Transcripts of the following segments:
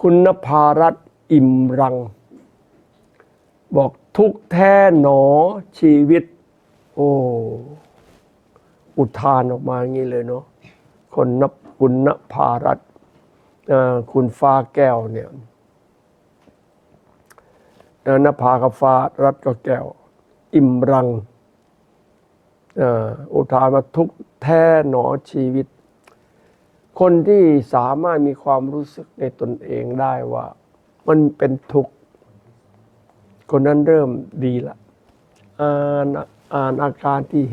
คุณนภารัตน์อิ่มรัง บอกทุกแท้หนอชีวิต โอ้ อุทานออกมาอย่างนี้เลยเนาะคนนับคุณนภารัตน์คุณฟ้าแก้วเนี่ยนภากับฟ้ารัตน์ก็แก้ว อิ่มรังอุทานมาทุกแท้หนอชีวิต คนที่สามารถมีความรู้สึกในตนเองได้ว่า มันเป็นทุกข์ คนนั้นเริ่มดีละอ่านอ่านอาการที่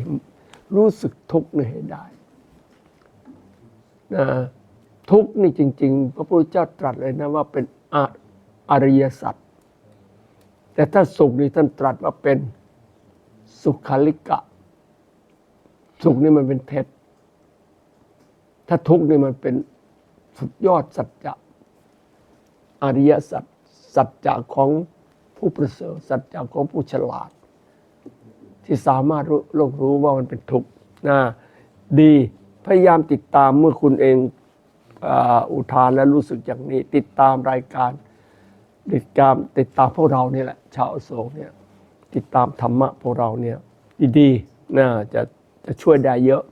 รู้สึกทุกข์นี่ให้ได้นะทุกข์นี่จริง ๆ พระพุทธเจ้าตรัสเลยนะว่าเป็นออริยสัจแต่ถ้าสุขนี่ท่านตรัสว่าเป็นสุขาลิกะ สุขนี่มันเป็นเท็จ ถ้าทุกข์นี่มันเป็นสุดยอดสัจจะอริยสัจสัจจะของผู้ประเสริฐสัจจะของผู้ฉลาด ที่สามารถรู้โลกรู้ว่ามันเป็นทุกข์นะดีพยายามติดตามเมื่อคุณเองอุทานและรู้สึกอย่างนี้ ติดตามรายการติดตามติดตามพวกเราเนี่ยแหละ ชาวโศกเนี่ยติดตามธรรมะพวกเราเนี่ยดีๆนะจะจะช่วยได้เยอะ